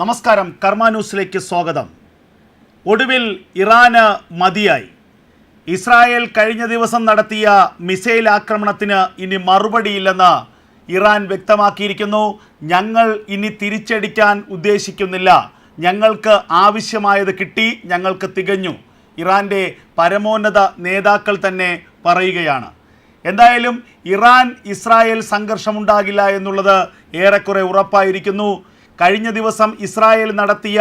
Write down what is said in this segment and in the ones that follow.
നമസ്കാരം. കർമ്മ ന്യൂസിലേക്ക് സ്വാഗതം. ഒടുവിൽ ഇറാന് മതിയായി. ഇസ്രായേൽ കഴിഞ്ഞ ദിവസം നടത്തിയ മിസൈൽ ആക്രമണത്തിന് ഇനി മറുപടിയില്ലെന്ന് ഇറാൻ വ്യക്തമാക്കിയിരിക്കുന്നു. ഞങ്ങൾ ഇനി തിരിച്ചടിക്കാൻ ഉദ്ദേശിക്കുന്നില്ല. ഞങ്ങൾക്ക് ആവശ്യമായത് കിട്ടി ഞങ്ങൾക്ക് തികഞ്ഞു. ഇറാന്റെ പരമോന്നത നേതാക്കൾ തന്നെ പറയുകയാണ്. എന്തായാലും ഇറാൻ ഇസ്രായേൽ സംഘർഷമുണ്ടാകില്ല എന്നുള്ളത് ഏറെക്കുറെ ഉറപ്പായിരിക്കുന്നു. കഴിഞ്ഞ ദിവസം ഇസ്രായേൽ നടത്തിയ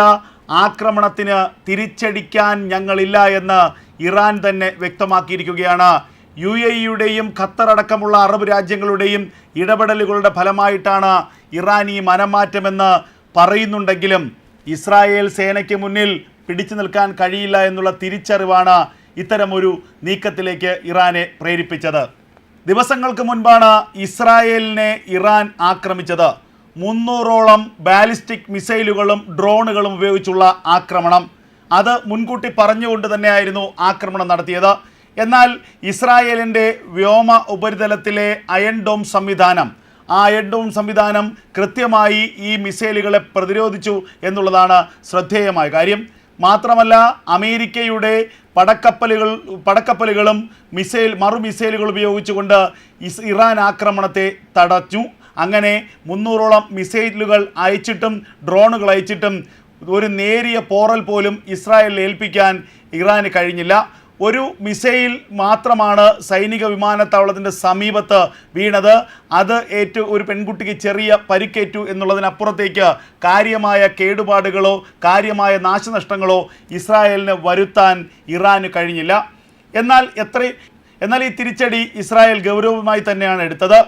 ആക്രമണത്തിന് തിരിച്ചടിക്കാൻ ഞങ്ങളില്ല എന്ന് ഇറാൻ തന്നെ വ്യക്തമാക്കിയിരിക്കുകയാണ്. യു എ ഇയുടെയും ഖത്തർ അടക്കമുള്ള അറബ് രാജ്യങ്ങളുടെയും ഇടപെടലുകളുടെ ഫലമായിട്ടാണ് ഇറാൻ ഈ മനംമാറ്റമെന്ന് പറയുന്നുണ്ടെങ്കിലും ഇസ്രായേൽ സേനയ്ക്ക് മുന്നിൽ പിടിച്ചു നിൽക്കാൻ കഴിയില്ല എന്നുള്ള തിരിച്ചറിവാണ് ഇത്തരമൊരു നീക്കത്തിലേക്ക് ഇറാനെ പ്രേരിപ്പിച്ചത്. ദിവസങ്ങൾക്ക് മുൻപാണ് ഇസ്രായേലിനെ ഇറാൻ ആക്രമിച്ചത്. മുന്നൂറോളം ബാലിസ്റ്റിക് മിസൈലുകളും ഡ്രോണുകളും ഉപയോഗിച്ചുള്ള ആക്രമണം. അത് മുൻകൂട്ടി പറഞ്ഞുകൊണ്ട് തന്നെയായിരുന്നു ആക്രമണം നടത്തിയത്. എന്നാൽ ഇസ്രായേലിന്റെ വ്യോമ ഉപരിതലത്തിലെ അയൺ ഡോം സംവിധാനം ആ അയൺ ഡോം സംവിധാനം കൃത്യമായി ഈ മിസൈലുകളെ പ്രതിരോധിച്ചു എന്നുള്ളതാണ് ശ്രദ്ധേയമായ കാര്യം. മാത്രമല്ല അമേരിക്കയുടെ പടക്കപ്പലുകൾ പടക്കപ്പലുകളും മിസൈൽ മറു മിസൈലുകൾ ഉപയോഗിച്ചുകൊണ്ട് ഇറാൻ ആക്രമണത്തെ തടഞ്ഞു. അങ്ങനെ മുന്നൂറോളം മിസൈലുകൾ അയച്ചിട്ടും ഡ്രോണുകൾ അയച്ചിട്ടും ഒരു നേരിയ പോറൽ പോലും ഇസ്രായേലിൽ ഏൽപ്പിക്കാൻ ഇറാന് കഴിഞ്ഞില്ല. ഒരു മിസൈൽ മാത്രമാണ് സൈനിക വിമാനത്താവളത്തിന്റെ സമീപത്ത് വീണത്. അത് ഏറ്റു ഒരു പെൺകുട്ടിക്ക് ചെറിയ പരിക്കേറ്റു എന്നുള്ളതിനപ്പുറത്തേക്ക് കാര്യമായ കേടുപാടുകളോ കാര്യമായ നാശനഷ്ടങ്ങളോ ഇസ്രായേലിന് വരുത്താൻ ഇറാന് കഴിഞ്ഞില്ല. എന്നാൽ എത്ര എന്നാൽ ഈ തിരിച്ചടി ഇസ്രായേൽ ഗൗരവമായി തന്നെയാണ് എടുത്തത്.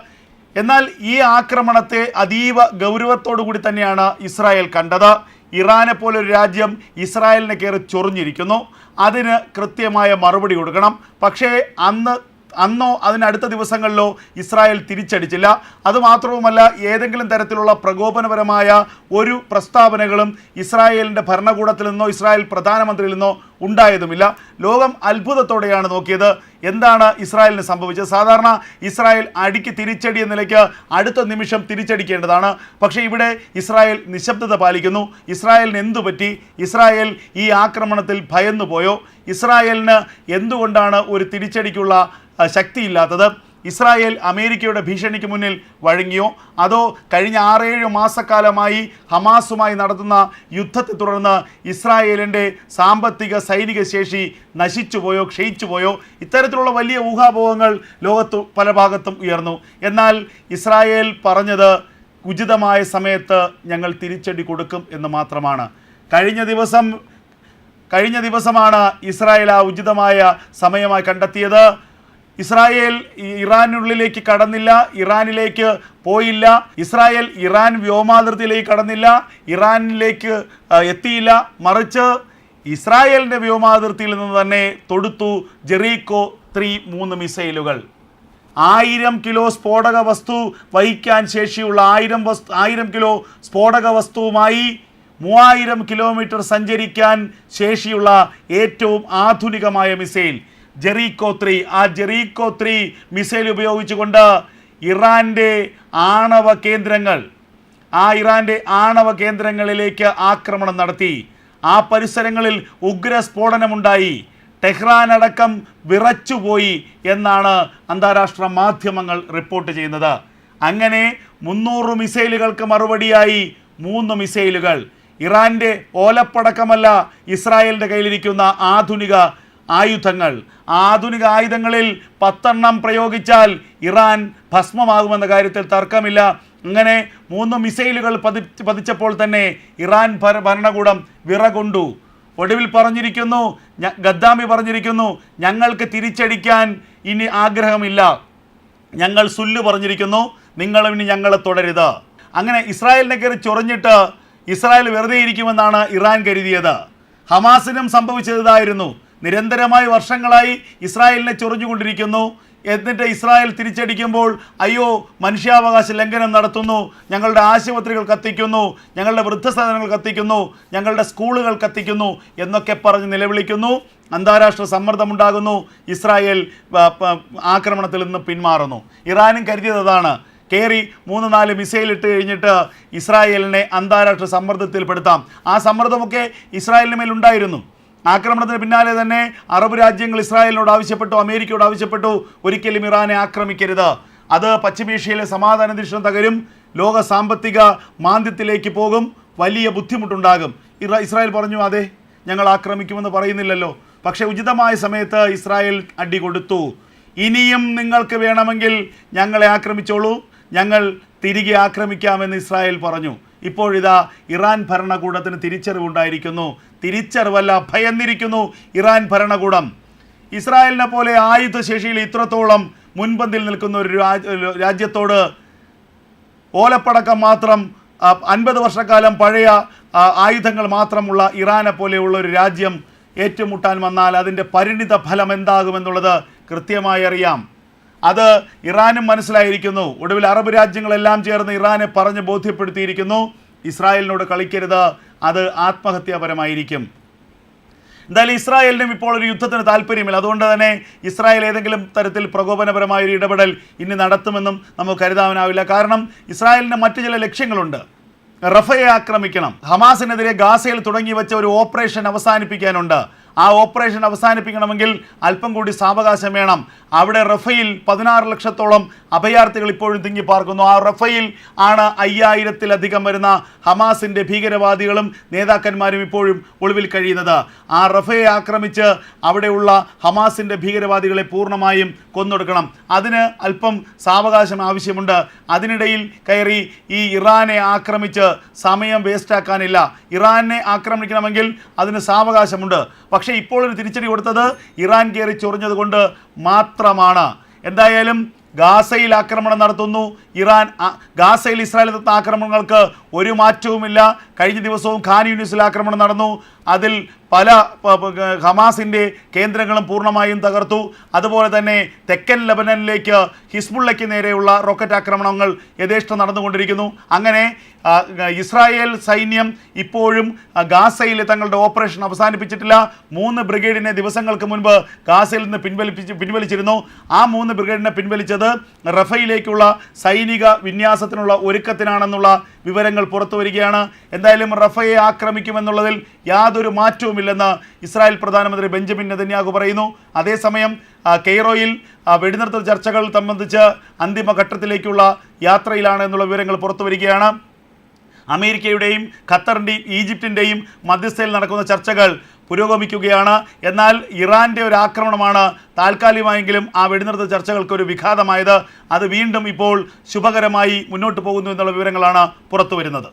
എന്നാൽ ഈ ആക്രമണത്തെ അതീവ ഗൗരവത്തോടുകൂടി തന്നെയാണ് ഇസ്രായേൽ കണ്ടത്. ഇറാനെ പോലൊരു രാജ്യം ഇസ്രായേലിനെ കയറി ചൊറിഞ്ഞിരിക്കുന്നു. അതിന് കൃത്യമായ മറുപടി കൊടുക്കണം. പക്ഷേ അന്ന് അന്നോ അതിനടുത്ത ദിവസങ്ങളിലോ ഇസ്രായേൽ തിരിച്ചടിച്ചില്ല. അതുമാത്രവുമല്ല ഏതെങ്കിലും തരത്തിലുള്ള പ്രകോപനപരമായ ഒരു പ്രസ്താവനകളും ഇസ്രായേലിന്റെ ഭരണകൂടത്തിൽ നിന്നോ ഇസ്രായേൽ പ്രധാനമന്ത്രിയിൽ നിന്നോ ഉണ്ടായതുമില്ല. ലോകം അത്ഭുതത്തോടെയാണ് നോക്കിയത്. എന്താണ് ഇസ്രായേലിന് സംഭവിച്ചത്? സാധാരണ ഇസ്രായേൽ അടിക്ക് തിരിച്ചടി നിലയ്ക്ക് അടുത്ത നിമിഷം തിരിച്ചടിക്കേണ്ടതാണ്. പക്ഷേ ഇവിടെ ഇസ്രായേൽ നിശബ്ദത പാലിക്കുന്നു. ഇസ്രായേലിന് എന്തു പറ്റി? ഇസ്രായേൽ ഈ ആക്രമണത്തിൽ ഭയന്നുപോയോ? ഇസ്രായേലിന് എന്തുകൊണ്ടാണ് ഒരു തിരിച്ചടിക്കുള്ള ശക്തിയില്ലാത്തത്. ഇസ്രായേൽ അമേരിക്കയുടെ ഭീഷണിക്ക് മുന്നിൽ വഴങ്ങിയോ? അതോ കഴിഞ്ഞ ആറേഴ് മാസക്കാലമായി ഹമാസുമായി നടത്തുന്ന യുദ്ധത്തെ തുടർന്ന് ഇസ്രായേലിന്റെ സാമ്പത്തിക സൈനിക ശേഷി നശിച്ചുപോയോ ക്ഷയിച്ചുപോയോ? ഇത്തരത്തിലുള്ള വലിയ ഊഹാപോഹങ്ങൾ ലോകത്ത് പല ഭാഗത്തും ഉയർന്നു. എന്നാൽ ഇസ്രായേൽ പറഞ്ഞത് ഉചിതമായ സമയത്ത് ഞങ്ങൾ തിരിച്ചടി കൊടുക്കും എന്ന് മാത്രമാണ്. കഴിഞ്ഞ ദിവസം കഴിഞ്ഞ ദിവസമാണ് ഇസ്രായേൽ ആ ഉചിതമായ സമയമായി കണ്ടെത്തിയത്. ഇസ്രായേൽ ഇറാനുള്ളിലേക്ക് കടന്നില്ല ഇറാനിലേക്ക് പോയില്ല ഇസ്രായേൽ ഇറാൻ വ്യോമാതിർത്തിയിലേക്ക് കടന്നില്ല ഇറാനിലേക്ക് എത്തിയില്ല. മറിച്ച് ഇസ്രായേലിന്റെ വ്യോമാതിർത്തിയിൽ നിന്ന് തന്നെ തൊടുത്തു ജെറീക്കോ ത്രീ മൂന്ന് മിസൈലുകൾ. ആയിരം കിലോ സ്ഫോടക വസ്തു വഹിക്കാൻ ശേഷിയുള്ള ആയിരം വസ്തു ആയിരം കിലോ സ്ഫോടക വസ്തുവുമായി മൂവായിരം കിലോമീറ്റർ സഞ്ചരിക്കാൻ ശേഷിയുള്ള ഏറ്റവും ആധുനികമായ മിസൈൽ. Jericho three. ആ ജെറീക്കോ ത്രീ മിസൈൽ ഉപയോഗിച്ചുകൊണ്ട് ഇറാന്റെ ആണവ കേന്ദ്രങ്ങൾ ആ ഇറാന്റെ ആണവ കേന്ദ്രങ്ങളിലേക്ക് ആക്രമണം നടത്തി. ആ പരിസരങ്ങളിൽ ഉഗ്ര സ്ഫോടനമുണ്ടായി ടെഹ്റാൻ അടക്കം വിറച്ചുപോയി എന്നാണ് അന്താരാഷ്ട്ര മാധ്യമങ്ങൾ റിപ്പോർട്ട് ചെയ്യുന്നത്. അങ്ങനെ മുന്നൂറ് മിസൈലുകൾക്ക് മറുപടിയായി മൂന്ന് മിസൈലുകൾ. ഇറാന്റെ ഓലപ്പടക്കമല്ല ഇസ്രായേലിന്റെ കയ്യിലിരിക്കുന്ന ആധുനിക ആയുധങ്ങൾ. ആധുനിക ആയുധങ്ങളിൽ പത്തെണ്ണം പ്രയോഗിച്ചാൽ ഇറാൻ ഭസ്മമാകുമെന്ന കാര്യത്തിൽ തർക്കമില്ല. അങ്ങനെ മൂന്ന് മിസൈലുകൾ പതി പതിച്ചപ്പോൾ തന്നെ ഇറാൻ ഭര ഭരണകൂടം വിറകൊണ്ടു. ഒടുവിൽ പറഞ്ഞിരിക്കുന്നു ഗദ്ദാമി പറഞ്ഞിരിക്കുന്നു ഞങ്ങൾക്ക് തിരിച്ചടിക്കാൻ ഇനി ആഗ്രഹമില്ല. ഞങ്ങൾ സുല്ല് പറഞ്ഞിരിക്കുന്നു നിങ്ങൾ ഇനി ഞങ്ങളെ തുടരുത്. അങ്ങനെ ഇസ്രായേലിനെ കയറി ചൊറിഞ്ഞിട്ട് ഇസ്രായേൽ വെറുതെ ഇരിക്കുമെന്നാണ് ഇറാൻ കരുതിയത്. ഹമാസിനും സംഭവിച്ചത് ഇതായിരുന്നു. നിരന്തരമായി വർഷങ്ങളായി ഇസ്രായേലിനെ ചൊറിഞ്ഞുകൊണ്ടിരിക്കുന്നു. എന്നിട്ട് ഇസ്രായേൽ തിരിച്ചടിക്കുമ്പോൾ അയ്യോ മനുഷ്യാവകാശ ലംഘനം നടത്തുന്നു. ഞങ്ങളുടെ ആശുപത്രികൾ കത്തിക്കുന്നു. ഞങ്ങളുടെ വൃദ്ധസദനങ്ങൾ കത്തിക്കുന്നു. ഞങ്ങളുടെ സ്കൂളുകൾ കത്തിക്കുന്നു. എന്നൊക്കെ പറഞ്ഞ് നിലവിളിക്കുന്നു. അന്താരാഷ്ട്ര സമ്മർദ്ദമുണ്ടാകുന്നു. ഇസ്രായേൽ ആക്രമണത്തിൽ നിന്ന് പിന്മാറുന്നു. ഇറാനും കരുതിയതാണ് കയറി മൂന്ന് നാല് മിസൈൽ ഇട്ട് കഴിഞ്ഞിട്ട് ഇസ്രായേലിനെ അന്താരാഷ്ട്ര സമ്മർദ്ദത്തിൽപ്പെടുത്താം. ആ സമ്മർദ്ദമൊക്കെ ഇസ്രായേലിന് മേലുണ്ടായിരുന്നു. ആക്രമണത്തിന് പിന്നാലെ തന്നെ അറബ് രാജ്യങ്ങൾ ഇസ്രായേലിനോട് ആവശ്യപ്പെട്ടു അമേരിക്കയോട് ആവശ്യപ്പെട്ടു. ഒരിക്കലും ഇറാനെ ആക്രമിക്കരുത്. അത് പശ്ചിമേഷ്യയിലെ സമാധാന അന്തരീക്ഷം തകരും. ലോക സാമ്പത്തിക മാന്ദ്യത്തിലേക്ക് പോകും. വലിയ ബുദ്ധിമുട്ടുണ്ടാകും. ഇറ ഇസ്രായേൽ പറഞ്ഞു അതെ ഞങ്ങൾ ആക്രമിക്കുമെന്ന് പറയുന്നില്ലല്ലോ. പക്ഷേ ഉചിതമായ സമയത്ത് ഇസ്രായേൽ അടി കൊടുത്തു. ഇനിയും നിങ്ങൾക്ക് വേണമെങ്കിൽ ഞങ്ങളെ ആക്രമിച്ചോളൂ. ഞങ്ങൾ തിരികെ ആക്രമിക്കാമെന്ന് ഇസ്രായേൽ പറഞ്ഞു. ഇപ്പോഴിതാ ഇറാൻ ഭരണകൂടത്തിന് തിരിച്ചറിവുണ്ടായിരിക്കുന്നു. തിരിച്ചറിവല്ല ഭയന്നിരിക്കുന്നു ഇറാൻ ഭരണകൂടം. ഇസ്രായേലിനെ പോലെ ആയുധശേഷിയിൽ ഇത്രത്തോളം മുൻപന്തിൽ നിൽക്കുന്ന ഒരു രാജ്യത്തോട് ഓലപ്പടക്കം മാത്രം അൻപത് വർഷക്കാലം പഴയ ആയുധങ്ങൾ മാത്രമുള്ള ഇറാനെ പോലെയുള്ള ഒരു രാജ്യം ഏറ്റുമുട്ടാൻ വന്നാൽ അതിന്റെ പരിണിത ഫലം എന്താകുമെന്നുള്ളത് കൃത്യമായി അറിയാം. അത് ഇറാനും മനസ്സിലായിരിക്കുന്നു. ഒടുവിൽ അറബ് രാജ്യങ്ങളെല്ലാം ചേർന്ന് ഇറാനെ പറഞ്ഞ് ബോധ്യപ്പെടുത്തിയിരിക്കുന്നു. ഇസ്രായേലിനോട് കളിക്കരുത് അത് ആത്മഹത്യാപരമായിരിക്കും. എന്തായാലും ഇസ്രായേലിനും ഇപ്പോൾ ഒരു യുദ്ധത്തിന് താല്പര്യമില്ല. അതുകൊണ്ട് തന്നെ ഇസ്രായേൽ ഏതെങ്കിലും തരത്തിൽ പ്രകോപനപരമായ ഒരു ഇടപെടൽ ഇനി നടത്തുമെന്നും നമുക്ക് കരുതാനാവില്ല. കാരണം ഇസ്രായേലിന് മറ്റു ചില ലക്ഷ്യങ്ങളുണ്ട്. റഫയെ ആക്രമിക്കണം. ഹമാസിനെതിരെ ഗാസയിൽ തുടങ്ങി വെച്ച ഒരു ഓപ്പറേഷൻ അവസാനിപ്പിക്കാനുണ്ട്. ആ ഓപ്പറേഷൻ അവസാനിപ്പിക്കണമെങ്കിൽ അല്പം കൂടി സാവകാശം വേണം. അവിടെ റഫയിൽ പതിനാറ് ലക്ഷത്തോളം അഭയാർത്ഥികൾ ഇപ്പോഴും തിങ്ങി പാർക്കുന്നു. ആ റഫയിൽ ആണ് അയ്യായിരത്തിലധികം വരുന്ന ഹമാസിന്റെ ഭീകരവാദികളും നേതാക്കന്മാരും ഇപ്പോഴും ഒളിവിൽ കഴിയുന്നത്. ആ റഫയെ ആക്രമിച്ച് അവിടെയുള്ള ഹമാസിന്റെ ഭീകരവാദികളെ പൂർണമായും കൊന്നൊടുക്കണം. അതിന് അല്പം സാവകാശം ആവശ്യമുണ്ട്. അതിനിടയിൽ കയറി ഈ ഇറാനെ ആക്രമിച്ച് സമയം വേസ്റ്റാക്കാനില്ല ഇറാനെ ആക്രമിക്കണമെങ്കിൽ അതിന് സാവകാശമുണ്ട്. പക്ഷേ ഇപ്പോൾ ഒരു തിരിച്ചടി കൊടുത്തത് ഇറാൻ കയറി ചൊറിഞ്ഞതുകൊണ്ട് മാത്രമാണ്. എന്തായാലും ഗാസയിൽ ആക്രമണം നടത്തുന്നു. ഇറാൻ ഗാസയിൽ ഇസ്രായേൽ നടത്തുന്ന ആക്രമണങ്ങൾക്ക് ഒരു മാറ്റവുമില്ല. കഴിഞ്ഞ ദിവസവും ഖാൻ യൂണിസിൽ ആക്രമണം നടന്നു. അതിൽ പല ഹമാസിന്റെ കേന്ദ്രങ്ങളും പൂർണമായും തകർത്തു. അതുപോലെ തന്നെ തെക്കൻ ലബനനിലേക്ക് ഹിസ്ബുള്ളയ്ക്ക് നേരെയുള്ള റോക്കറ്റ് ആക്രമണങ്ങൾ യഥേഷ്ടം നടന്നുകൊണ്ടിരിക്കുന്നു. അങ്ങനെ ഇസ്രായേൽ സൈന്യം ഇപ്പോഴും ഗാസയിൽ തങ്ങളുടെ ഓപ്പറേഷൻ അവസാനിപ്പിച്ചിട്ടില്ല. മൂന്ന് ബ്രിഗേഡിനെ ദിവസങ്ങൾക്ക് മുൻപ് ഗാസയിൽ നിന്ന് പിൻവലിപ്പിച്ച് പിൻവലിച്ചിരുന്നു. ആ മൂന്ന് ബ്രിഗേഡിനെ പിൻവലിച്ചത് റഫയിലേക്കുള്ള സൈനിക വിന്യാസത്തിനുള്ള ഒരുക്കത്തിനാണെന്നുള്ള വിവരങ്ങൾ പുറത്തു വരികയാണ്. എന്തായാലും റഫയെ ആക്രമിക്കുമെന്നുള്ളതിൽ യാതൊരു മാറ്റവുമില്ലെന്ന് ഇസ്രായേൽ പ്രധാനമന്ത്രി ബെഞ്ചമിൻ നെതന്യാഹു പറയുന്നു. അതേസമയം കെയ്റോയിൽ വെടിനിർത്തൽ ചർച്ചകൾ സംബന്ധിച്ച് അന്തിമഘട്ടത്തിലേക്കുള്ള യാത്രയിലാണ് എന്നുള്ള വിവരങ്ങൾ പുറത്തു വരികയാണ്. അമേരിക്കയുടെയും ഖത്തറിന്റെയും ഈജിപ്തിന്റെയും മധ്യസ്ഥയിൽ നടക്കുന്ന ചർച്ചകൾ പുരോഗമിക്കുകയാണ്. എന്നാൽ ഇറാന്റെ ഒരു ആക്രമണമാണ് താൽക്കാലികമായെങ്കിലും ആ വെടിനിർത്ത ചർച്ചകൾക്ക് ഒരു വിഘാതമായത്. അത് വീണ്ടും ഇപ്പോൾ ശുഭകരമായി മുന്നോട്ട് പോകുന്നു എന്നുള്ള വിവരങ്ങളാണ് പുറത്തു വരുന്നത്